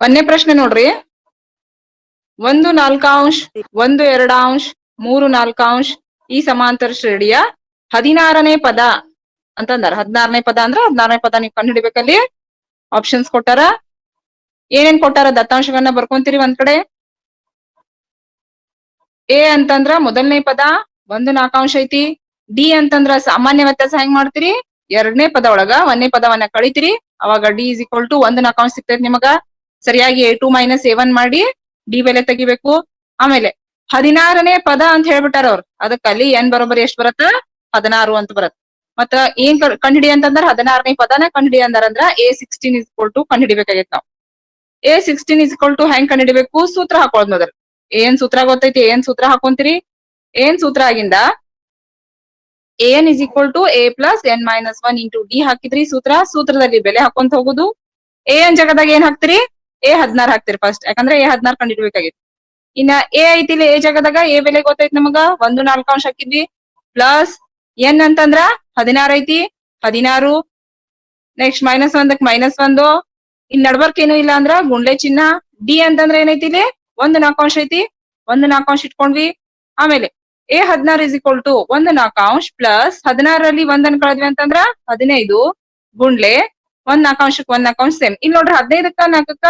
ಒಂದನೇ ಪ್ರಶ್ನೆ ನೋಡ್ರಿ. ಒಂದು ನಾಲ್ಕಾಂಶ, ಒಂದು ಎರಡಾಂಶ, ಮೂರು ನಾಲ್ಕಾಂಶ ಈ ಸಮಾಂತರ ಶ್ರೇಣಿಯ ಹದಿನಾರನೇ ಪದ ಅಂತಂದಾರ. ಹದಿನಾರನೇ ಪದ ಅಂದ್ರ ಹದಿನಾರನೇ ಪದ ನೀವು ಕಂಡು ಹಿಡಿಬೇಕಲ್ಲಿ ಆಪ್ಷನ್ಸ್ ಕೊಟ್ಟಾರ. ಏನೇನ್ ಕೊಟ್ಟಾರ? ದತ್ತಾಂಶಗಳನ್ನ ಬರ್ಕೊಂತೀರಿ ಒಂದ್ ಕಡೆ. ಎ ಅಂತಂದ್ರ ಮೊದಲನೇ ಪದ, ಒಂದು ನಾಲ್ಕಾಂಶ ಐತಿ. ಡಿ ಅಂತಂದ್ರ ಸಾಮಾನ್ಯ ವ್ಯತ್ಯಾಸ ಹೆಂಗ್ ಮಾಡ್ತೀರಿ? ಎರಡನೇ ಪದ ಒಳಗ ಒಂದನೇ ಪದವನ್ನ ಕಳಿತೀರಿ. ಅವಾಗ ಡಿ ಇಸ್ ಈಕ್ವಲ್ ಟು ಒಂದು ನಾಲ್ಕಾಂಶ ಸಿಗ್ತೈತಿ ನಿಮಗ. ಸರಿಯಾಗಿ A two minus A one ಮಾಡಿ ಡಿ ಬೆಲೆ ತೆಗಿಬೇಕು. ಆಮೇಲೆ ಹದಿನಾರನೇ ಪದ ಅಂತ ಹೇಳ್ಬಿಟ್ಟಾರ ಅವ್ರು. ಅದಕ್ಕೆ ಅಲ್ಲಿ ಎನ್ ಬರೋಬ್ಬರಿ ಎಷ್ಟ್ ಬರತ್ತ? ಹದಿನಾರು ಅಂತ ಬರತ್ತ. ಮತ್ತ ಏನ್ ಕಂಡುಹಿಡಿ ಅಂತಂದ್ರೆ ಹದಿನಾರನೇ ಪದನ ಕಂಡಿಡಿ ಅಂದಾರಂದ್ರ A sixteen is equal to ಕಂಡ್ಹಿಡಿಬೇಕಾಗೈತ್ ನಾವು. A sixteen is equal to ಹೆಂಗ್ ಕಂಡ್ಹಿಡಿಬೇಕು? ಸೂತ್ರ ಹಾಕೊಳ್ಳೋದ್ ಮೊದಲು. ಏನ್ ಸೂತ್ರ ಗೊತ್ತೈತಿ? ಏನ್ ಸೂತ್ರ ಹಾಕೊಂತೀರಿ? ಏನ್ ಸೂತ್ರ ಆಗಿಂದ? N is equal to A plus N minus one into D ಹಾಕಿದ್ರಿ ಸೂತ್ರ. ಸೂತ್ರದಲ್ಲಿ ಬೆಲೆ ಹಾಕೊಂತ ಹೋಗುದು. ಎನ್ ಜಾಗದಾಗ ಏನ್ ಹಾಕ್ತಿರಿ? ಎ ಹದಿನಾರು ಹಾಕ್ತಿರಿ ಫಸ್ಟ್ ಯಾಕಂದ್ರೆ ಎ ಕಂಡು ಕಂಡಿಡ್ಬೇಕಾಗಿತ್ತು. ಇನ್ನ ಎ ಇಲ್ಲಿ ಎ ಜಾಗದಾಗ ಎ ಬೆಲೆ ಗೊತ್ತೈತಿ ನಮಗ? ಒಂದು ನಾಲ್ಕಾಂಶ ಹಾಕಿದ್ವಿ. ಪ್ಲಸ್ ಎನ್ ಅಂತಂದ್ರ ಹದಿನಾರ್ ಐತಿ, ಹದಿನಾರು ನೆಕ್ಸ್ಟ್ ಮೈನಸ್ ಒಂದಕ್ಕೆ ಮೈನಸ್ ಒಂದು. ಇನ್ ನಡ್ಬರ್ಕ್ ಏನು ಇಲ್ಲ ಅಂದ್ರ ಗುಂಡ್ಲೆ ಚಿನ್ನ. ಡಿ ಅಂತಂದ್ರ ಏನೈತಿ ಇಲ್ಲಿ ಒಂದು ಅಂಶ ಐತಿ, ಒಂದು ನಾಲ್ಕಾಂಶ ಇಟ್ಕೊಂಡ್ವಿ. ಆಮೇಲೆ ಎ ಹದಿನಾರು ಇಸ್ ಇಕ್ವಲ್ ಟು ಒಂದು ನಾಲ್ಕಾಂಶ ಪ್ಲಸ್ ಹದಿನಾರಲ್ಲಿ ಒಂದನ್ನ ಕಳೆದ್ವಿ ಅಂತಂದ್ರ ಹದಿನೈದು. ಗುಂಡ್ಲೆ ಒಂದ್ ನಾಲ್ಕಾಂಶಕ್ ಒಂದ್ ನಾಲ್ಕಾಂಶ ಸೇಮ್. ಇಲ್ಲಿ ನೋಡ್ರಿ ಹದಿನೈದಕ್ಕ ನಾಲ್ಕಕ್ಕ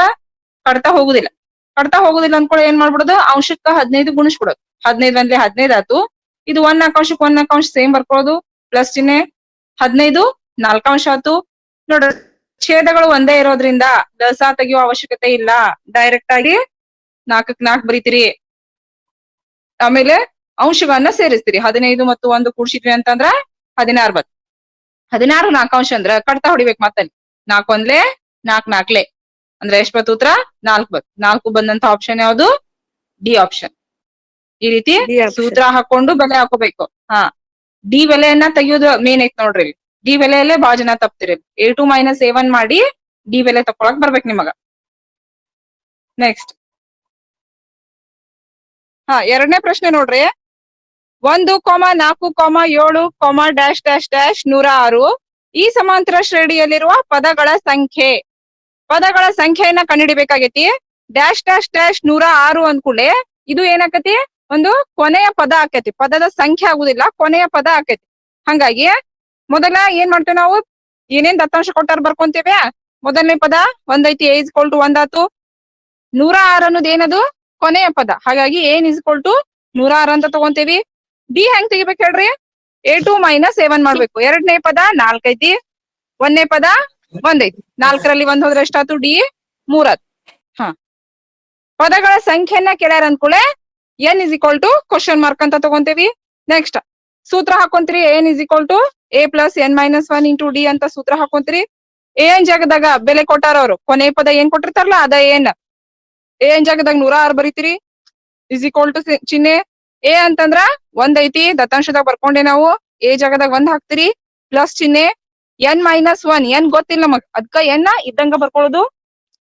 ಕಡ್ತಾ ಹೋಗುದಿಲ್ಲ. ಕಡ್ತಾ ಹೋಗುದಿಲ್ಲ ಅಂದ್ಕೊಳ್ಳಿ ಏನ್ ಮಾಡ್ಬಿಡೋದು? ಅಂಶಕ್ಕ ಹದಿನೈದು ಗುಣಿಸ್ಬಿಡೋದು ಹದಿನೈದು ಅಂದ್ರೆ ಹದಿನೈದು ಆತು ಇದು ಒಂದ್ ನಾಲ್ಕಾಂಶಕ್ಕೆ ಒಂದ್ ನಾಲ್ಕಾಂಶ ಸೇಮ್ ಬರ್ಕೊಳ್ಳೋದು ಪ್ಲಸ್ ಚಿಹ್ನೆ ಹದಿನೈದು ನಾಲ್ಕಾಂಶ ಆತು ನೋಡ್ರಿ, ಛೇದಗಳು ಒಂದೇ ಇರೋದ್ರಿಂದ ದಸ ತೆಗಿಯೋ ಅವಶ್ಯಕತೆ ಇಲ್ಲ. ಡೈರೆಕ್ಟ್ ಆಗಿ ನಾಲ್ಕಕ್ ನಾಲ್ಕು ಬರೀತೀರಿ. ಆಮೇಲೆ ಅಂಶಗಳನ್ನ ಸೇರಿಸ್ತೀರಿ. ಹದಿನೈದು ಮತ್ತು ಒಂದು ಕೂಡ್ಸಿದ್ವಿ ಅಂತಂದ್ರ ಹದಿನಾರು ಬತ್. ಹದಿನಾರು ನಾಲ್ಕಾಂಶ ಅಂದ್ರ ಕಡ್ತಾ ಹೊಡಿಬೇಕು ಮತ್ತಲ್ಲಿ. ನಾಲ್ಕು ಒಂದ್ಲೆ ನಾಲ್ಕ್ ನಾಲ್ಕ್ಲೆ. ಅಂದ್ರೆ ಎಷ್ಟ್ ಬತ್ತು ಉತ್ತರ? ನಾಲ್ಕು ಬತ್. ನಾಲ್ಕು ಬಂದಂತ ಆಪ್ಷನ್ ಯಾವ್ದು? ಡಿ ಆಪ್ಷನ್ ಈ ರೀತಿ ಸೂತ್ರ ಹಾಕೊಂಡು ಬೆಲೆ ಹಾಕೋಬೇಕು. ಹಾ. ಡಿ ಬೆಲೆಯನ್ನ ತೆಗಿಯೋದು ಮೇನ್ ಐತ್ ನೋಡ್ರಿ ಡಿ ಬೆಲೆಯಲ್ಲೇ ಬಾ ಜನ ತಪ್ತಿರಿ. A two minus A one ಮಾಡಿ ಡಿ ಬೆಲೆ ತಕೊಳಕ್ ಬರ್ಬೇಕು ನಿಮಗ. ನೆಕ್ಸ್ಟ್ ಹಾ ಎರಡನೇ ಪ್ರಶ್ನೆ ನೋಡ್ರಿ. ಒಂದು ಕಾಮ ನಾಲ್ಕು ಕಾಮ ಏಳು ಕಾಮ ಡ್ಯಾಶ್ ಡ್ಯಾಶ್ ಡ್ಯಾಶ್ ನೂರ ಆರು. ಈ ಸಮಾಂತರ ಶ್ರೇಣಿಯಲ್ಲಿರುವ ಪದಗಳ ಸಂಖ್ಯೆ. ಪದಗಳ ಸಂಖ್ಯೆಯನ್ನ ಕಂಡುಹಿಡಿಬೇಕಾಗೈತಿ. ಡ್ಯಾಶ್ ಡ್ಯಾಶ್ ಡ್ಯಾಶ್ ನೂರ ಆರು ಅಂದ್ಕೊಳ್ಳಿ ಇದು ಏನಾಕತಿ? ಒಂದು ಕೊನೆಯ ಪದ ಆಕೈತಿ. ಪದದ ಸಂಖ್ಯೆ ಆಗುದಿಲ್ಲ, ಕೊನೆಯ ಪದ ಆಕೈತಿ. ಹಂಗಾಗಿ ಮೊದಲ ಏನ್ ಮಾಡ್ತೇವೆ ನಾವು? ಏನೇನ್ ದತ್ತಾಂಶ ಕೊಟ್ಟಾರ ಬರ್ಕೊಂತೇವೆ? ಮೊದಲನೇ ಪದ ಒಂದೈತಿ, ಎ ಇಸ್ ಟು ಒಂದಾತು ನೂರ ಆರ್ ಅನ್ನೋದು ಏನದು? ಕೊನೆಯ ಪದ. ಹಾಗಾಗಿ ಏನ್ ಇಸ್ಕೊಲ್ ಟು ನೂರ ಆರ್ ಅಂತ ತಗೊಂತೇವಿ. ಡಿ ಹೆಂಗ್ ತೆಗಿಬೇಕು ಹೇಳ್ರಿ? A two minus A one ಮಾಡ್ಬೇಕು. ಎರಡನೇ ಪದ ನಾಲ್ಕೈತಿ ಒಂದನೇ ಪದ ಒಂದೈತಿ ನಾಲ್ಕರಲ್ಲಿ ಒಂದ್ ಹೋದ್ರೆ ಎಷ್ಟಾತು ಡಿ ಮೂರತ್ ಹಾ. ಪದಗಳ ಸಂಖ್ಯೆಯನ್ನ ಕೇಳ್ಯಾರ ಅಂದ್ಕೂಳೆ N is equal to question mark ಅಂತ ತಗೊಂತೇವಿ. ನೆಕ್ಸ್ಟ್ ಸೂತ್ರ ಹಾಕೊಂತೀರಿ. N is equal to A plus N minus one into D ಅಂತ ಸೂತ್ರ ಹಾಕೊಂತೀರಿ. ಏನ್ ಜಾಗದಾಗ ಬೆಲೆ ಕೊಟ್ಟಾರ ಅವ್ರು. ಕೊನೆ ಪದ ಏನ್ ಕೊಟ್ಟಿರ್ತಾರಲ್ಲ, ಅದ ಏನ್ ಏನ್ ಜಾಗದಾಗ ನೂರ ಆರ್ ಬರೀತೀರಿ ಇಸ್ ಈಕ್ವಲ್ ಟು ಚಿಹ್ನೆ. ಎ ಅಂತಂದ್ರ ಒಂದ್ ಐತಿ ದತ್ತಾಂಶದಾಗ ಬರ್ಕೊಂಡೆ ನಾವು. ಎ ಜಾಗದಾಗ ಒಂದ್ ಹಾಕ್ತಿರಿ ಪ್ಲಸ್ ಚಿಹ್ನೆ ಎನ್ ಮೈನಸ್ ಒನ್ ಎನ್ ಗೊತ್ತಿಲ್ಲ ನಮಗ್. ಅದ್ಕ ಎನ್ ಇದ್ದಂಗ ಬರ್ಕೊಳ್ಳೋದು.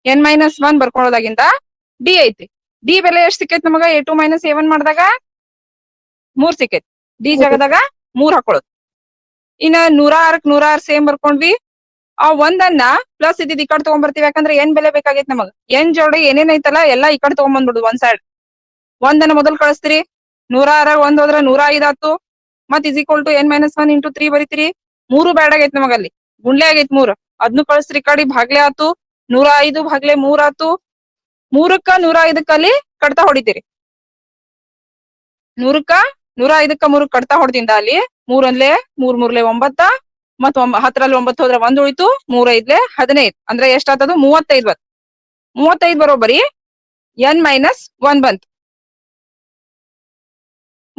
ಎನ್ ಮೈನಸ್ ಒನ್ ಬರ್ಕೊಳ್ಳೋದಾಗಿಂದ ಡಿ ಐತಿ. ಡಿ ಬೆಲೆ ಎಷ್ಟ್ ಸಿಕ್ಕೈತಿ ನಮಗ? A two minus a one ಮಾಡಿದಾಗ ಮೂರ್ ಸಿಕ್ಕೈತಿ. ಡಿ ಜಾಗದಾಗ ಮೂರ್ ಹಾಕೊಳ್ಳೋದು. ಇನ್ನ ನೂರ ಆರಕ್ ನೂರ ಆರ್ ಸೇಮ್ ಬರ್ಕೊಂಡ್ವಿ. ಆ ಒಂದನ್ನ ಪ್ಲಸ್ ಇದ್ದಿದ್ ಈ ಕಡೆ ತಗೊಂಡ್ಬರ್ತೀವಿ ಯಾಕಂದ್ರೆ ಎನ್ ಬೆಲೆ ಬೇಕಾಗೈತಿ ನಮಗ್. ಎನ್ ಜೋಡಿ ಏನೇನ್ ಐತಲ್ಲ ಎಲ್ಲಾ ಈ ಕಡೆ ತಗೊಂಡ್ಬಂದ್ಬಿಡುದು ಒಂದ್ ಸೈಡ್ ಒಂದನ್ನ ಮೊದಲ್ ಕಳಿಸ್ತೀರಿ. ನೂರ ಆರ ಒಂದ್ ಹೋದ್ರ ನೂರ ಐದ್ ಆತು ಮತ್ is equal to n minus one into three ಬರೀತಿರಿ. ಮೂರು ಬ್ಯಾಡ್ ಆಗೈತಿ ನಮಗಲ್ಲಿ. ಗುಂಡ್ಲೆ ಆಗೈತಿ ಮೂರ್. ಅದ್ನು ಕಳಿಸ್ರಿ ಕಡಿ ಭಾಗ್ಲೆ ಆತು. ನೂರ ಐದು ಭಾಗ್ಲೆ ಮೂರ್ ಆತು. ಮೂರಕ್ಕ ನೂರ ಐದಕ್ಕ ಅಲ್ಲಿ ಕಡ್ತಾ ಹೊಡಿತೀರಿ. ನೂರಕ್ಕ ನೂರ ಐದಕ್ಕ ಮೂರಕ್ ಕಡ್ತಾ ಹೊಡ್ದಿಂದ ಅಲ್ಲಿ ಮೂರಲ್ಲೇ ಮೂರ್ ಮೂರ್ಲೆ ಒಂಬತ್ತ ಮತ್ ಒಂಬ ಹತ್ತರಲ್ಲಿ ಒಂಬತ್ತು ಹೋದ್ರೆ ಒಂದ್ ಉಳಿತು. ಮೂರ್ ಐದ್ಲೆ ಹದಿನೈದ್. ಅಂದ್ರೆ ಎಷ್ಟಾತದು ಮೂವತ್ತೈದ್ ಬತ್. ಮೂವತ್ತೈದ್ ಬರೋಬ್ಬರಿ ಎನ್ ಮೈನಸ್ ಒನ್ ಬಂತು.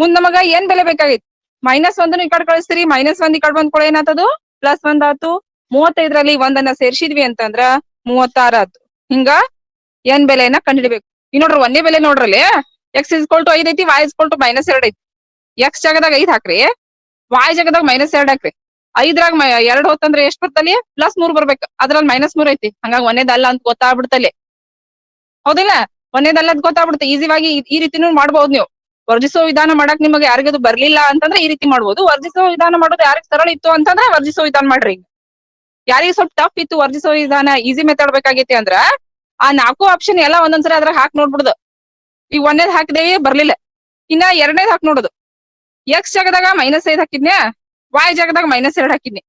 ಮುಂದ್ ನಮಗ ಏನ್ ಬೆಲೆ ಬೇಕಾಗಿತ್ತು? ಮೈನಸ್ ಒಂದನ್ನು ಈ ಕಡೆ ಕಳಿಸ್ತೀರಿ ಮೈನಸ್ ಒಂದ್ ಈ ಕಡೆ ಬಂದ್ ಕೂಡ, ಏನಾತದು? ಪ್ಲಸ್ ಒಂದ್ ಆತು ಮೂವತ್ತೈದರಲ್ಲಿ ಒಂದನ್ನ ಸೇರ್ಸಿದ್ವಿ ಅಂತಂದ್ರ ಮೂವತ್ತಾರ ಆತು ಹಿಂಗ ಏನ್ ಬೆಲೆನ ಕಂಡಿಡಬೇಕು? ಈ ನೋಡ್ರಿ ಒಂದೇ ಬೆಲೆ ನೋಡ್ರಲ್ಲಿ ಎಕ್ಸ್ ಇಸ್ಕೊಲ್ ಟು ಐದ್ ಐತಿ ವಾಯ್ ಇಸ್ಕೊಲ್ ಟು ಮೈನಸ್ ಎರಡ್ ಐತಿ. ಎಕ್ಸ್ ಜಾಗದಾಗ ಐದ್ ಹಾಕ್ರಿ ವಾಯ್ ಜಾಗದಾಗ ಮೈನಸ್ ಎರಡ್ ಹಾಕ್ರಿ. ಐದ್ರಾಗ ಎರಡ್ ಹೋತಂದ್ರೆ ಎಷ್ಟ್ ಬರ್ತಲ್ಲಿ? ಪ್ಲಸ್ ಮೂರ್ ಬರ್ಬೇಕು. ಅದ್ರಲ್ಲಿ ಮೈನಸ್ ಮೂರ್ ಐತಿ. ಹಂಗಾಗಿ ಒಂದೇದಲ್ಲ ಅಂತ ಗೊತ್ತಾಗ್ಬಿಡ್ತಲ್ಲಿ. ಹೌದಿಲ್ಲ? ಒಂದೇದಲ್ಲ ಅಂತ ಗೊತ್ತಾಗ್ಬಿಡುತ್ತೆ ಈಸಿವಾಗಿ ಈ ರೀತಿನೂ ಮಾಡ್ಬೋದು ನೀವು. ವರ್ಜಿಸೋ ವಿಧಾನ ಮಾಡಕ್ ನಿಮಗೆ ಯಾರಿಗದು ಬರ್ಲಿಲ್ಲ ಅಂತಂದ್ರೆ ಈ ರೀತಿ ಮಾಡ್ಬೋದು. ವರ್ಜಿಸೋ ವಿಧಾನ ಮಾಡೋದು ಯಾರಿಗ್ ಸರಳ ಇತ್ತು ಅಂತಂದ್ರೆ ವರ್ಜಿಸೋ ವಿಧಾನ ಮಾಡ್ರಿ. ಯಾರಿಗ ಸ್ವಲ್ಪ ಟಫ್ ಇತ್ತು ವರ್ಜಿಸೋ ವಿಧಾನ ಈಸಿ ಮೆಥಡ್ ಬೇಕಾಗೈತಿ ಅಂದ್ರ ಆ ನಾಲ್ಕು ಆಪ್ಷನ್ ಎಲ್ಲ ಒಂದೊಂದ್ಸರಿ ಅದ್ರ ಹಾಕಿ ನೋಡ್ಬಿಡುದು. ಈಗ ಒಂದೇದ್ ಹಾಕಿದೇವಿ ಬರ್ಲಿಲ್ಲ. ಇನ್ನ ಎರಡನೇದ್ ಹಾಕಿ ನೋಡುದು. ಎಕ್ಸ್ ಜಾಗದಾಗ ಮೈನಸ್ ಐದ್ ಹಾಕಿದ್ನ್ಯಾ? ವಾಯ್ ಜಾಗದಾಗ ಮೈನಸ್ ಎರಡ್ ಹಾಕಿದ್ನಿ.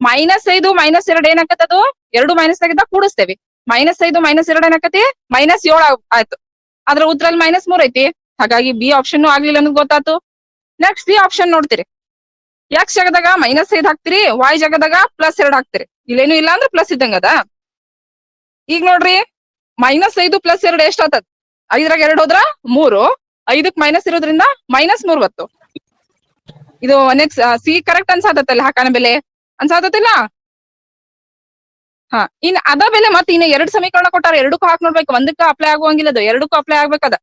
ಮೈನಸ್ ಐದು ಮೈನಸ್ ಎರಡ್ ಏನಾಕತ್ತದು ಎರಡು ಮೈನಸ್ ತೆಗೆದ ಕೂಡಿಸ್ತೇವಿ. ಮೈನಸ್ ಐದು ಮೈನಸ್ ಎರಡ್ ಏನಾಕತಿ? ಮೈನಸ್ ಏಳು ಆಯ್ತು. ಅದ್ರ ಉತ್ತರಲ್ಲಿ ಮೈನಸ್ ಮೂರ್ ಐತಿ. ಹಾಗಾಗಿ ಬಿ ಆಪ್ಷನ್ ಆಗ್ಲಿಲ್ಲ ಅನ್ನೋದು ಗೊತ್ತಾತು. ನೆಕ್ಸ್ಟ್ ಸಿ ಆಪ್ಷನ್ ನೋಡ್ತೀರಿ. ಎಕ್ಸ್ ಜಗದಾಗ ಮೈನಸ್ ಐದ್ ಹಾಕ್ತಿರಿ ವಾಯ್ ಜಗದಾಗ ಪ್ಲಸ್ ಎರಡ್ ಹಾಕ್ತಿರಿ. ಇಲ್ಲೇನು ಇಲ್ಲ ಅಂದ್ರೆ ಪ್ಲಸ್ ಇದ್ದಂಗದ ಈಗ ನೋಡ್ರಿ ಮೈನಸ್ ಐದು ಪ್ಲಸ್ ಎರಡು ಎಷ್ಟ್ ಆತದ? ಐದ್ರಾಗ ಎರಡ್ ಹೋದ್ರ ಮೂರು. ಐದಕ್ ಮೈನಸ್ ಇರೋದ್ರಿಂದ ಮೈನಸ್ ಮೂರ್ ಬತ್ತು ಇದು ನೆಕ್ಸ್ಟ್ ಸಿ ಕರೆಕ್ಟ್ ಅನ್ಸಾತಲ್ಲ ಹಾಕಾನ ಬೆಲೆ? ಅನ್ಸಾತತಿಲ್ಲ ಹಾ, ಇನ್ ಅದ ಬೆಲೆ ಮತ್ತೆ ಇನ್ನ ಎರಡ್ ಸಮೀಕರಣ ಕೊಟ್ಟಾರ, ಎರಡಕ್ಕೂ ಹಾಕ್ ನೋಡ್ಬೇಕು. ಒಂದಕ್ಕ ಅಪ್ಲೈ ಆಗುವಂಗಿಲ್ಲ ಅದು, ಎರಡಕ್ಕೂ ಅಪ್ಲೈ ಆಗ್ಬೇಕದ.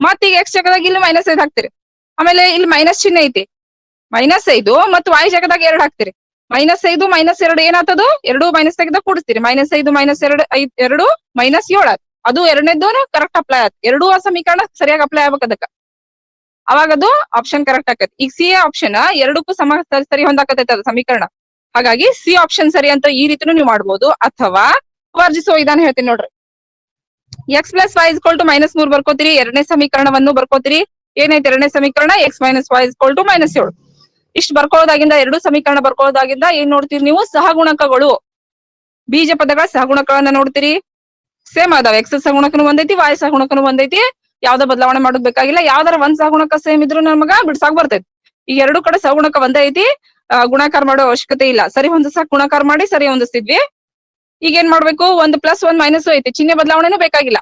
ಮತ್ ಈಗ ಎಕ್ಸ್ ಜಾಗದಾಗ ಇಲ್ಲಿ ಮೈನಸ್ ಐದು ಹಾಕ್ತಿರಿ. ಆಮೇಲೆ ಇಲ್ಲಿ ಮೈನಸ್ ಚಿಹ್ನೆ ಐತಿ. ಮೈನಸ್ ಐದು ಮತ್ತು ವಾಯ್ ಜಾಗದಾಗ ಎರಡು ಹಾಕ್ತಿರಿ. ಮೈನಸ್ ಐದು ಮೈನಸ್ ಎರಡು ಏನಾತದು? ಎರಡು ಮೈನಸ್ ತೆಗೆದ ಕೂಡಿಸ್ತೀರಿ. ಮೈನಸ್ ಐದು ಮೈನಸ್ ಎರಡು, ಐದ್, ಎರಡು ಮೈನಸ್ ಏಳು ಆತ್. ಅದು ಎರಡನೇದು ಕರೆಕ್ಟ್ ಅಪ್ಲೈ ಆತ್. ಎರಡೂ ಆ ಸಮೀಕರಣ ಸರಿಯಾಗಿ ಅಪ್ಲೈ ಆಗ್ಬೇಕು ಅದಕ್ಕ. ಅವಾಗ ಅದು ಆಪ್ಷನ್ ಕರೆಕ್ಟ್ ಆಕತಿ. ಈಗ ಸಿ ಆಪ್ಷನ್ ಎರಡಕ್ಕೂ ಸಮ ಸರಿ- ಹೊಂದಾಕತೈತೆ ಅದು ಸಮೀಕರಣ. ಹಾಗಾಗಿ ಸಿ ಆಪ್ಷನ್ ಸರಿ ಅಂತ ಈ ರೀತಿನೂ ನೀವು ಮಾಡ್ಬೋದು. ಅಥವಾ ವರ್ಜಿಸುವ ವಿಧಾನ ಹೇಳ್ತೀನಿ ನೋಡ್ರಿ. X plus y is equal to minus ಮೂರ್ ಬರ್ಕೋತೀರಿ, ಎರಡನೇ ಸಮೀಕರಣವನ್ನು ಬರ್ಕೋತೀರಿ. ಏನೈತೆ ಎರಡನೇ ಸಮೀಕರಣ? X minus y is equal to minus ಏಳು. ಇಷ್ಟು ಬರ್ಕೊಳ್ಳೋದಾಗಿಂದ, ಎರಡು ಸಮೀಕರಣ ಬರ್ಕೊಳ್ಳೋದಾಗಿಂದ ಏನ್ ನೋಡ್ತೀರಿ ನೀವು? ಸಹಗುಣಕಗಳು. ಬೀಜ ಪದಗಳ ಸಹಗುಣಕಗಳನ್ನ ನೋಡ್ತೀರಿ. ಸೇಮ್ ಅದಾವ ಎಕ್ಸ್ ಸಹಗುಣಕನು ಒಂದೈತಿ ವಾಯ್ ಸಹಗುಣಕನು ಒಂದೈತಿ. ಯಾವ್ದ ಬದಲಾವಣೆ ಮಾಡೋದ್ ಬೇಕಾಗಿಲ್ಲ. ಯಾವ್ದಾರ ಒಂದ್ ಸಹಗುಣಕ ಸೇಮ್ ಇದ್ರು ನಮಗ ಬಿಡ್ಸಾಕ್ ಬರ್ತೈತಿ. ಈ ಎರಡು ಕಡೆ ಸಹಗುಣಕ ಒಂದೈತಿ ಐತಿ. ಗುಣಾಕಾರ ಮಾಡೋ ಅವಶ್ಯಕತೆ ಇಲ್ಲ. ಸರಿ ಹೊಂದಿಸಾಕ್ ಗುಣಾಕಾರ ಮಾಡಿ ಸರಿ ಹೊಂದಿಸ್ತಿದ್ವಿ ಈಗ ಏನ್ ಮಾಡ್ಬೇಕು? ಒಂದ್ ಪ್ಲಸ್ ಒಂದ್ ಮೈನಸ್ ಐತಿ. ಚಿಹ್ನೆ ಬದಲಾವಣೆನೂ ಬೇಕಾಗಿಲ್ಲ.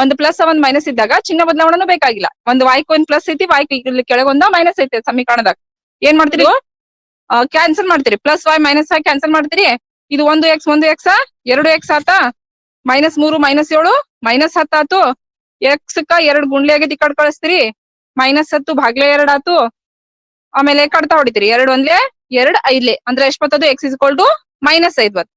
ಒಂದ್ ಪ್ಲಸ್ ಒಂದ್ ಮೈನಸ್ ಇದ್ದಾಗ ಚಿಹ್ನೆ ಬದಲಾವಣೆನೂ ಬೇಕಾಗಿಲ್ಲ. ಒಂದು ವಾಯ್ಕ್ ಒಂದ್ ಪ್ಲಸ್ ಐತಿ ವಾಯ್ಕ್ ಇಲ್ಲಿ ಕೆಳಗೊಂದ ಮೈನಸ್ ಐತೆ ಸಮೀಕರಣದಾಗ. ಏನ್ ಮಾಡ್ತೀರಿ? ಕ್ಯಾನ್ಸಲ್ ಮಾಡ್ತೀರಿ. Plus y minus y cancel ಮಾಡ್ತೀರಿ? ಇದು ಒಂದು ಎಕ್ಸ್ ಒಂದು ಎಕ್ಸ್ ಎರಡು ಎಕ್ಸ್ ಆತ? ಮೈನಸ್ ಮೂರು ಮೈನಸ್ ಏಳು? ಮೈನಸ್ ಹತ್ತಾತು ಎಕ್ಸ್ ಕ ಎರಡ್ ಗುಂಡ್ಲಿ ಆಗೈತಿ ಕಡ್ ಕಳಿಸ್ತೀರಿ? ಮೈನಸ್ ಹತ್ತು ಭಾಗ್ಲೆ ಎರಡ್ ಆತು? ಆಮೇಲೆ ಕಡ್ತಾ ಹೊಡಿತೀರಿ. ಎರಡ್ ಒಂದ್ಲೆ ಎರಡ್ ಐದ್ಲೆ. ಅಂದ್ರೆ ಎಷ್ಟ್ ಬರ್ತದು? ಎಕ್ಸ್ ಇಸ್ ಟು ಮೈನಸ್ ಐದ್ ಬತ್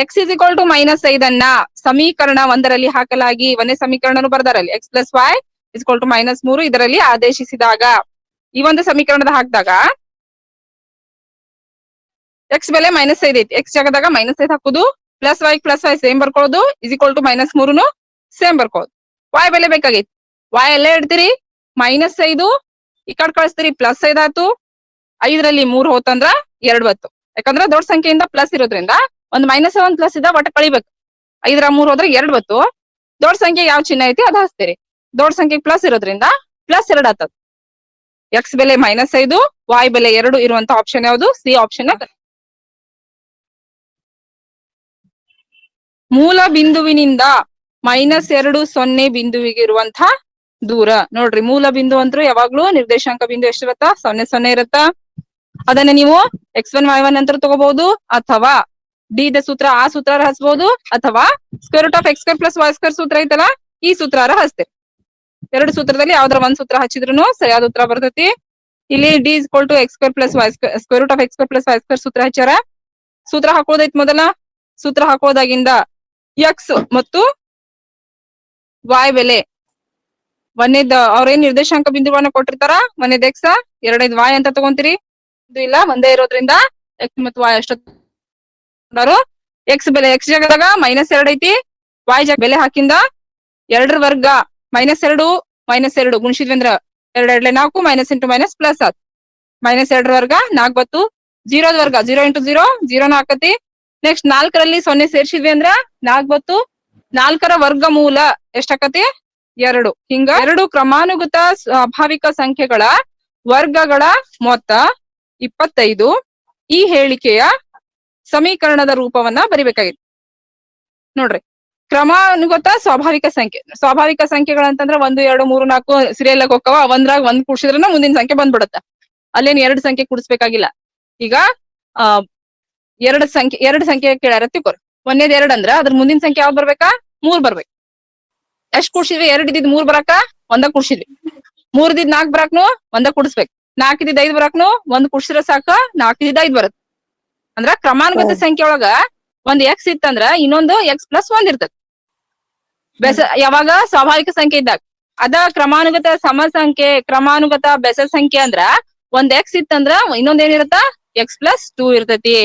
x is equal to minus ಐದನ್ನ ಸಮೀಕರಣ ಒಂದರಲ್ಲಿ ಹಾಕಲಾಗಿ ಒಂದೇ ಸಮೀಕರಣನು ಬರ್ದಾರಲ್ಲಿ. X plus y is equal to minus ಮೂರು ಇದರಲ್ಲಿ ಆದೇಶಿಸಿದಾಗ. ಈ ಒಂದು ಸಮೀಕರಣದ ಹಾಕಿದಾಗ ಎಕ್ಸ್ ಬೆಲೆ ಮೈನಸ್ ಐದ್ ಐತಿ. ಎಕ್ಸ್ ಜಾಗದಾಗ ಮೈನಸ್ ಐದ್ ಹಾಕುದು plus y plus y same ಬರ್ಕೊಳ್ಳೋದು is equal to minus ಮೂರುನು ಸೇಮ್ ಬರ್ಕೊಳ್ಳೋದು. ವಾಯ್ ಬೆಲೆ ಬೇಕಾಗೈತಿ. ವಾಯ್ ಎಲ್ಲ ಇಡ್ತೀರಿ ಮೈನಸ್ ಐದು, ಈ ಕಡೆ ಕಳಿಸ್ತೀರಿ ಪ್ಲಸ್ ಐದ್ ಆತು ಐದರಲ್ಲಿ ಮೂರು ಹೋತಂದ್ರ ಎರಡ್ ಬತ್ತು. ಯಾಕಂದ್ರ ದೊಡ್ಡ ಸಂಖ್ಯೆಯಿಂದ ಪ್ಲಸ್ ಇರೋದ್ರಿಂದ ಒಂದ್ ಮೈನಸ್ ಒಂದ್ ಪ್ಲಸ್ ಇದ್ದ ಒಟ್ಟ ಕಳಿಬೇಕು. ಐದರ ಮೂರ್ ಹೋದ್ರೆ ಎರಡ್ ಬತ್ತು. ದೊಡ್ಡ ಸಂಖ್ಯೆ ಯಾವ ಚಿಹ್ನೆ ಐತಿ ಅದ್ ಹಚ್ತೀರಿ ದೊಡ್ಡ ಸಂಖ್ಯೆ ಪ್ಲಸ್ ಇರೋದ್ರಿಂದ ಪ್ಲಸ್ ಎರಡ್ ಆತದ. ಎಕ್ಸ್ ಬೆಲೆ ಮೈನಸ್ ಐದು ವಾಯ್ ಬೆಲೆ ಎರಡು ಇರುವಂತ ಆಪ್ಷನ್ ಯಾವುದು? ಸಿ ಆಪ್ಷನ್ ಮೂಲ ಬಿಂದುವಿನಿಂದ ಮೈನಸ್ ಎರಡು ಸೊನ್ನೆ ಬಿಂದುವಿಗೆ ಇರುವಂತ ದೂರ. ನೋಡ್ರಿ, ಮೂಲ ಬಿಂದು ಅಂದ್ರೂ ಯಾವಾಗ್ಲೂ ನಿರ್ದೇಶಾಂಕ ಬಿಂದು ಎಷ್ಟಿರತ್ತ ಸೊನ್ನೆ ಸೊನ್ನೆ ಇರತ್ತ? ಅದನ್ನ ನೀವು ಎಕ್ಸ್ ಒನ್ ವೈ ಒನ್ ಅಂತ ತಗೋಬಹುದು ಅಥವಾ ಡಿ ದ ಸೂತ್ರ, ಆ ಸೂತ್ರ ಹಸ್ಬಹುದು ಅಥವಾ square root of x square plus y square ಸೂತ್ರ ಐತಲ್ಲ? ಈ ಸೂತ್ರ ಹಚ್ತೇವೆ ಎರಡು ಸೂತ್ರದಲ್ಲಿ ಯಾವ್ದಾರ ಒಂದ್ ಸೂತ್ರ ಹಚ್ಚಿದ್ರು ಸರಿಯಾದ ಉತ್ತರ ಬರ್ತೈತಿ. ಇಲ್ಲಿ d is to x square plus y square root of x square plus y square ಸೂತ್ರ ಹಚ್ಚಾರ ಸೂತ್ರ ಹಾಕೋದೈತ್ ಮೊದಲ. ಸೂತ್ರ ಹಾಕೋದಾಗಿಂದ ಎಕ್ಸ್ ಮತ್ತು ವಾಯ್ ಬೆಲೆ. ಒಂದೇದ್ ಅವ್ರೇನ್ ನಿರ್ದೇಶಾಂಕ ಬಿಂದುವನ್ನ ಕೊಟ್ಟಿರ್ತಾರ? ಒಂದೇದ್ ಎಕ್ಸ್ ಎರಡೈದ್ ವಾಯ್ ಅಂತ ತಗೊಂತೀರಿ. ಇದು ಇಲ್ಲ, ಒಂದೇ ಇರೋದ್ರಿಂದ ಎಕ್ಸ್ ಮತ್ತು ವಾಯ್ ಅಷ್ಟ ಎಕ್ಸ್ ಬೆಲೆ ಎಕ್ಸ್ ಜಾಗದಾಗ ಮೈನಸ್ ಎರಡ್ ಐತಿ ವಾಯ್ ಜಾಗ ಬೆಲೆ ಹಾಕಿಂದ ಎರಡರ ವರ್ಗ ಮೈನಸ್ ಎರಡು ಮೈನಸ್ ಎರಡು ಗುಣಿಸಿದ್ವಿ ಅಂದ್ರ ಎರಡ್ ಎರಡ್ಲೆ ನಾಲ್ಕು ಮೈನಸ್ ಇಂಟು ಮೈನಸ್ ಪ್ಲಸ್ ಆತ್ ಮೈನಸ್ ಎರಡರ ವರ್ಗ ನಾಲ್ಕು ಬತ್ತು. ಜೀರೋದ ವರ್ಗ ಜೀರೋ ಇಂಟು ಜೀರೋ ಜೀರೋನ ಹಾಕತಿ ನೆಕ್ಸ್ಟ್ ನಾಲ್ಕರಲ್ಲಿ ಸೊನ್ನೆ ಸೇರ್ಸಿದ್ವಿ ಅಂದ್ರ ನಾಲ್ಕು ಬತ್ತು. ನಾಲ್ಕರ ವರ್ಗ ಮೂಲ ಎಷ್ಟಾಕತಿ ಎರಡು. ಹಿಂಗ ಎರಡು ಕ್ರಮಾನುಗತ ಸ್ವಾಭಾವಿಕ ಸಂಖ್ಯೆಗಳ ವರ್ಗಗಳ ಮೊತ್ತ ಇಪ್ಪತ್ತೈದು. ಈ ಹೇಳಿಕೆಯ ಸಮೀಕರಣದ ರೂಪವನ್ನ ಬರಿಬೇಕಾಗಿತ್ತು. ನೋಡ್ರಿ, ಕ್ರಮಾನುಗತ ಸ್ವಾಭಾವಿಕ ಸಂಖ್ಯೆ, ಸ್ವಾಭಾವಿಕ ಸಂಖ್ಯೆಗಳಂತಂದ್ರ ಒಂದು, ಎರಡು, ಮೂರು, ನಾಲ್ಕು ಸಿರಿಯಲ್ಲ ಹೋಗ್ತಾವ ಒಂದ್ರಾಗ ಒಂದ್ ಕೂಡ್ಸಿದ್ರ ಮುಂದಿನ ಸಂಖ್ಯೆ ಬಂದ್ಬಿಡತ್ತ. ಅಲ್ಲೇನ್ ಎರಡು ಸಂಖ್ಯೆ ಕೂಡಿಸ್ಬೇಕಾಗಿಲ್ಲ. ಈಗ, ಆ, ಎರಡ್ ಸಂಖ್ಯೆ ಎರಡ್ ಸಂಖ್ಯೆ ಕೇಳ್ಯಾರ ತಿಳ್ಕೊರಿ ಒಂದೇದ್ ಎರಡ್ ಅಂದ್ರ ಅದ್ರ ಮುಂದಿನ ಸಂಖ್ಯೆ ಯಾವ್ದು ಬರ್ಬೇಕಾ? ಮೂರ್ ಬರ್ಬೇಕು. ಎಷ್ಟ್ ಕೂಡ್ಸಿದ್ವಿ? ಎರಡ್ ಇದ್ದಿದ್ ಮೂರ್ ಬರಾಕ? ಒಂದ ಕೂಡ್ಸಿದ್ವಿ. ಮೂರ್ ಇದ್ದಿದ್ ನಾಲ್ಕ್ ಬರಾಕ್ನು ಒಂದ ಕೂಡಿಸ್ಬೇಕು. ನಾಲ್ಕ್ ಇದ್ದಿದ್ ಐದ್ ಬರಾಕ್ನು ಒಂದ್ ಕೂಡ್ಸಿರ ಸಾಕ ನಾಲ್ಕ್ ಇದ್ದಿದ್ ಐದ್ ಬರತ್ ಅಂದ್ರ ಕ್ರಮಾನುಗತ ಸಂಖ್ಯೆ ಒಳಗ ಒಂದ್ ಎಕ್ಸ್ ಇತ್ತಂದ್ರ ಇನ್ನೊಂದು ಎಕ್ಸ್ ಪ್ಲಸ್ ಒಂದ್ ಇರ್ತದ ಬೆಸ ಯಾವಾಗ ಸ್ವಾಭಾವಿಕ ಸಂಖ್ಯೆ ಇದ್ದಾಗ. ಅದ ಕ್ರಮಾನುಗತ ಸಮ ಸಂಖ್ಯೆ ಕ್ರಮಾನುಗತ ಬೆಸ ಸಂಖ್ಯೆ ಅಂದ್ರ ಒಂದ್ ಎಕ್ಸ್ ಇತ್ತಂದ್ರ ಇನ್ನೊಂದ್ ಏನಿರತ್ತ ಎಕ್ಸ್ ಪ್ಲಸ್ ಟೂ ಇರ್ತೈತಿ.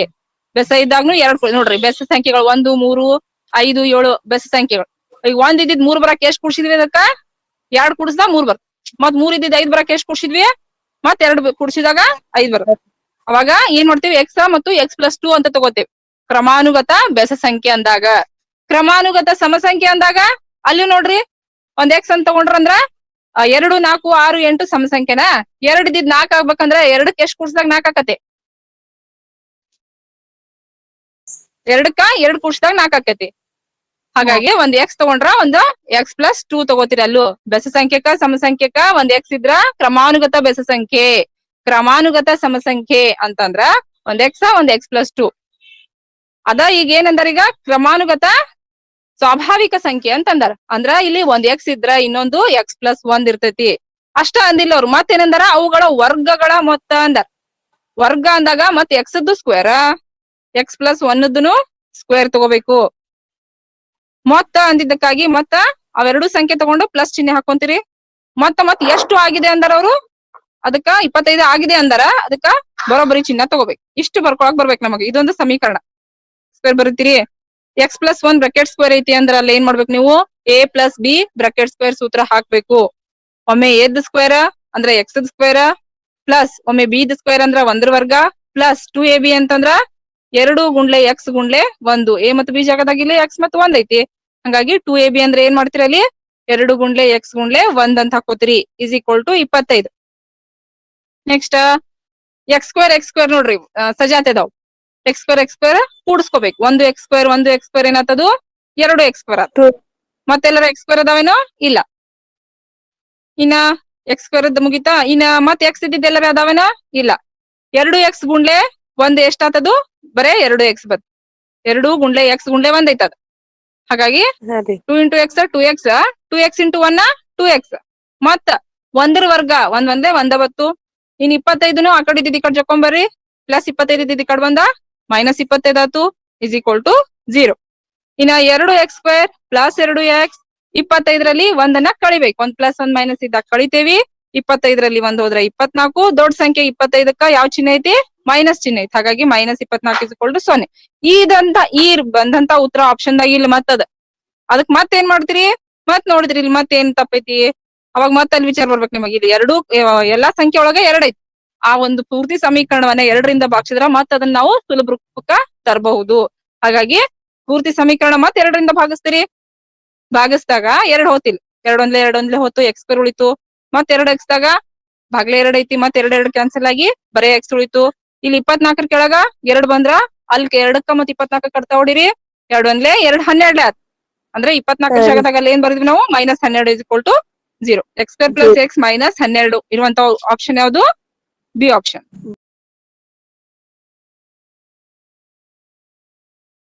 ಬೆಸ ಇದ್ದಾಗ್ನು ಎರಡ್ ನೋಡ್ರಿ ಬೆಸ ಸಂಖ್ಯೆಗಳು ಒಂದು ಮೂರು ಐದು ಏಳು ಬೆಸ ಸಂಖ್ಯೆಗಳು. ಈಗ ಒಂದ್ ಇದ್ದಿದ್ ಮೂರ್ ಬರಕ್ ಎಷ್ಟ್ ಕುಡ್ಸಿದ್ವಿ ಅದಕ್ಕ? ಎರಡ್ ಕುಡ್ಸ್ದ ಮೂರ್ ಬರ್ ಮತ್ ಮೂರ್ ಇದ್ದಿದ್ ಐದ್ ಬರಕ್ ಎಷ್ಟ್ ಕುಡ್ಸಿದ್ವಿ? ಮತ್ ಎರಡ್ ಕುಡ್ಸಿದಾಗ ಐದ್ ಬರ್ ಅವಾಗ ಏನ್ ಮಾಡ್ತೀವಿ? ಎಕ್ಸ್ ಮತ್ತು ಎಕ್ಸ್ ಪ್ಲಸ್ ಟೂ ಅಂತ ತಗೋತೀವಿ. ಕ್ರಮಾನುಗತ ಬೆಸ ಸಂಖ್ಯೆ ಅಂದಾಗ. ಕ್ರಮಾನುಗತ ಸಮಸಂಖ್ಯೆ ಅಂದಾಗ ಅಲ್ಲಿ ನೋಡ್ರಿ, ಒಂದ್ ಎಕ್ಸ್ ಅಂತ ತಗೊಂಡ್ರಂದ್ರ ಎರಡು, ನಾಲ್ಕು, ಆರು, ಎಂಟು ಸಮಸಂಖ್ಯೆನ ಎರಡ್ ಇದ್ದಿದ್ ನಾಲ್ಕು ಆಗ್ಬೇಕಂದ್ರ ಎರಡಕ್ಕೆ ಎಷ್ಟ್ ಕೂಡಿಸಿದಾಗ ನಾಲ್ಕು ಆಕತೆ? ಎರಡಕ್ಕ ಎರಡ್ ಕೂಡಿಸಿದಾಗ ನಾಲ್ಕು ಆಕತಿ. ಹಾಗಾಗಿ ಒಂದ್ ಎಕ್ಸ್ ತಗೊಂಡ್ರ ಒಂದ್ ಎಕ್ಸ್ ಪ್ಲಸ್ ಟೂ ತಗೋತೀರಿ ಅಲ್ಲೂ. ಬೆಸ ಸಂಖ್ಯೆಕ ಸಮಸಂಖ್ಯೆಕ ಒಂದ್ ಎಕ್ಸ್ ಇದ್ರ ಕ್ರಮಾನುಗತ ಬೆಸ ಸಂಖ್ಯೆ. ಕ್ರಮಾನುಗತ ಸಮಸಂಖ್ಯೆ ಅಂತಂದ್ರ ಒಂದ್ ಎಕ್ಸ್ ಒಂದ್ ಎಕ್ಸ್ ಪ್ಲಸ್ ಟು ಅದ ಈಗ ಏನಂದಾರ ಈಗ? ಕ್ರಮಾನುಗತ ಸ್ವಾಭಾವಿಕ ಸಂಖ್ಯೆ ಅಂತಂದಾರ. ಅಂದ್ರ ಇಲ್ಲಿ ಒಂದ್ ಎಕ್ಸ್ ಇದ್ರ ಇನ್ನೊಂದು ಎಕ್ಸ್ ಪ್ಲಸ್ ಒಂದ್ ಇರ್ತೈತಿ. ಅಷ್ಟ ಅಂದಿಲ್ಲ ಅವ್ರು. ಮತ್ತೇನಂದಾರ? ಅವುಗಳ ವರ್ಗಗಳ ಮೊತ್ತ ಅಂದಾರ. ವರ್ಗ ಅಂದಾಗ ಮತ್ ಎಕ್ಸ್ ಸ್ಕ್ವೇರ್ ಎಕ್ಸ್ ಪ್ಲಸ್ ಒನ್ದನು ಸ್ಕ್ವೇರ್ ತಗೋಬೇಕು. ಮೊತ್ತ ಅಂದಿದ್ದಕ್ಕಾಗಿ ಮತ್ತ ಅವೆರಡು ಸಂಖ್ಯೆ ತಗೊಂಡು ಪ್ಲಸ್ ಚಿಹ್ನೆ ಹಾಕೊಂತೀರಿ. ಮತ್ತ ಮತ್ ಎಷ್ಟು ಆಗಿದೆ ಅಂದಾರ ಅವರು? ಅದಕ್ಕ ಇಪ್ಪತ್ತೈದು ಆಗಿದೆ ಅಂದರ, ಅದಕ್ಕ ಬರೋಬ್ಬರಿ ಚಿನ್ನ ತಗೋಬೇಕು. ಇಷ್ಟು ಬರ್ಕೊಳಕ್ ಬರ್ಬೇಕು ನಮಗೆ. ಇದೊಂದು ಸಮೀಕರಣ. Square ಬರೀತೀರಿ? X plus one bracket square ಐತಿ ಅಂದ್ರ ಅಲ್ಲಿ ಏನ್ ಮಾಡ್ಬೇಕು ನೀವು? A plus b bracket square ಸೂತ್ರ ಹಾಕ್ಬೇಕು. ಒಮ್ಮೆ ಎದ್ ಸ್ಕ್ವೇರ್ ಅಂದ್ರೆ ಎಕ್ಸ್ ಸ್ಕ್ವೇರ್ ಪ್ಲಸ್ ಒಮ್ಮೆ ಬಿ ದ ಸ್ಕ್ವೇರ್ ಅಂದ್ರ ಒಂದ್ರ ವರ್ಗ ಪ್ಲಸ್ ಟೂ ಎ ಬಿ ಅಂತಂದ್ರ ಎರಡು ಗುಂಡ್ಲೆ ಎಕ್ಸ್ ಗುಂಡ್ಲೆ ಒಂದು. ಎ ಮತ್ತು ಬಿ ಜಾಗದಾಗ ಇಲ್ಲಿ ಎಕ್ಸ್ ಮತ್ತು ಒಂದ್ ಐತಿ. ಹಂಗಾಗಿ ಟೂ ಎ ಬಿ ಅಂದ್ರೆ ಏನ್ ಮಾಡ್ತೀರಿ ಅಲ್ಲಿ? ಎರಡು ಗುಂಡ್ಲೆ ಎಕ್ಸ್ ಗುಂಡ್ಲೆ ಒಂದ್ ಅಂತ ಹಾಕೋತೀರಿ. ಇಸ್ ಈಕ್ವಲ್ ಟು ಇಪ್ಪತ್ತೈದು. Next x square x square ನೋಡ್ರಿ ಆ, ಸಜಾತಿ ಅದಾವ್ ಎಕ್ಸ್ ಸ್ಕ್ವೇರ್ ಎಕ್ಸ್ ಸ್ಕ್ವೇರ್ ಕೂಡಿಸ್ಕೋಬೇಕು. ಒಂದು ಎಕ್ಸ್ ಸ್ಕ್ವೇರ್ ಒಂದು ಎಕ್ಸ್ ಸ್ಕ್ವೇರ್ ಏನಾತದು? ಎರಡು ಎಕ್ಸ್ ಸ್ಕ್ವೇರ್ ಆತ. ಮತ್ತೆಲ್ಲರ ಎಕ್ಸ್ ಸ್ಕ್ವೇರ್ ಅದಾವೇನೋ? ಇಲ್ಲ. ಇನ್ನ ಎಕ್ಸ್ ಸ್ಕ್ವೇರ್ ಮುಗಿತಾ? ಇನ್ನ ಮತ್ ಎಕ್ಸ್ ಇದ್ದಿದ್ದೆಲ್ಲರ ಅದಾವೇನ? ಇಲ್ಲ. ಎರಡು ಎಕ್ಸ್ ಗುಂಡ್ಲೆ ಒಂದ್ ಎಷ್ಟಾತದು? ಬರೇ ಎರಡು ಎಕ್ಸ್ ಬತ್. ಎರಡು ಗುಂಡ್ಲೆ ಎಕ್ಸ್ ಗುಂಡ್ಲೆ ಒಂದ್ ಐತದ. ಹಾಗಾಗಿ two into x two x two x into one two x ಮತ್ತ ಒಂದರ ವರ್ಗ ಒಂದ್ ಒಂದೇ ಒಂದ ಬತ್ತು. ಇನ್ ಇಪ್ಪತ್ತೈದನು ಆ ಕಡೆ ಇದ್ದಿದ್ ಈ ಕಡೆ ಜಕೊಂಬರ್ರಿ ಪ್ಲಸ್ ಇಪ್ಪತ್ತೈದು ಇದ್ದಿದ್ ಈ ಕಡೆ ಬಂದ. ಮೈನಸ್ ಇಪ್ಪತ್ತೈದು ಆತು ಇಸ್ ಈಕ್ವಲ್ ಟು ಜೀರೋ ಇನ್ನ ಎರಡು ಎಕ್ಸ್ ಸ್ಕ್ವೇರ್ ಪ್ಲಸ್ ಎರಡು ಎಕ್ಸ್ ಇಪ್ಪತ್ತೈದರಲ್ಲಿ ಒಂದನ್ನ ಕಳಿಬೇಕು. ಒಂದ್ ಪ್ಲಸ್ ಒಂದ್ ಮೈನಸ್ ಇದ್ದಾಗ ಕಳಿತೇವಿ. ಇಪ್ಪತ್ತೈದರಲ್ಲಿ ಒಂದ್ ಹೋದ್ರೆ ಇಪ್ಪತ್ನಾಲ್ಕು. ದೊಡ್ಡ ಸಂಖ್ಯೆ ಇಪ್ಪತ್ತೈದಕ್ಕ ಯಾವ ಚಿಹ್ನೆ ಐತಿ? ಮೈನಸ್ ಚಿಹ್ನೆ ಐತಿ. ಹಾಗಾಗಿ ಮೈನಸ್ ಇಪ್ಪತ್ನಾಲ್ಕು ಇಸ್ಕೊಲ್ ಟು ಸೊನ್ನೆ. ಇದಂತ ಈ ಬಂದಂತ ಉತ್ತರ ಆಪ್ಷನ್ ದಾಗ ಇಲ್ಲ ಮತ್ತದ. ಅದಕ್ ಮತ್ತೇನ್ ಮಾಡ್ತೀರಿ? ಮತ್ ನೋಡಿದ್ರಿ ಇಲ್ಲಿ ಮತ್ತೇನ್ ತಪ್ಪೈತಿ? ಅವಾಗ ಮತ್ತೆ ಅಲ್ಲಿ ವಿಚಾರ ಬರ್ಬೇಕು ನಿಮಗೆ. ಇಲ್ಲಿ ಎರಡು ಎಲ್ಲಾ ಸಂಖ್ಯೆ ಒಳಗೆ ಎರಡೈತಿ ಐತಿ. ಆ ಒಂದು ಪೂರ್ತಿ ಸಮೀಕರಣವನ್ನ ಎರಡರಿಂದ ಭಾಗಿಸಿದ್ರ ಮತ್ತ ಅದನ್ನ ನಾವು ಸುಲಭ ರೂಪಕ್ಕ ತರಬಹುದು. ಹಾಗಾಗಿ ಪೂರ್ತಿ ಸಮೀಕರಣ ಮತ್ ಎರಡರಿಂದ ಭಾಗಿಸ್ತೀರಿ. ಭಾಗಿಸಿದಾಗ ಎರಡ್ ಹೋತಿಲ್ ಎರಡೊಂದ್ಲೆ ಎರಡೊಂದ್ಲೆ ಹೋತು ಎಕ್ಸ್ ಸ್ಕ್ವೇರ್ ಉಳಿತು. ಮತ್ ಎರಡ್ ಎಕ್ಸ್ದಾಗ ಭಾಗ್ಲೆ ಎರಡ್ ಐತಿ ಮತ್ತೆ ಎರಡ್ ಎರಡ್ ಕ್ಯಾನ್ಸಲ್ ಆಗಿ ಬರೇ ಎಕ್ಸ್ ಉಳಿತು. ಇಲ್ಲಿ ಇಪ್ಪತ್ನಾಲ್ಕರ ಕೆಳಗ ಎರಡ್ ಬಂದ್ರ ಅಲ್ಲಿ ಎರಡಕ್ಕ ಮತ್ ಇಪ್ಪತ್ನಾಲ್ಕ ಕಡ್ತಾ ಹೊಡಿರಿ. ಎರಡ್ ಒಂದ್ಲೆ ಎರಡ್ ಹನ್ನೆರಡ್ಲೆ ಆತ್. ಅಂದ್ರೆ ಇಪ್ಪತ್ನಾಲ್ಕರ ಹ್ಮ್. ಜಾಗದಾಗ ಅಲ್ಲಿ ಏನ್ ಬರ್ದಿವಿ ನಾವು? ಮೈನಸ್ ಹನ್ನೆರಡು is to zero x square plus x minus ಹನ್ನೆರಡು. ಇರುವಂತ ಆಪ್ಷನ್ ಯಾವುದು? B option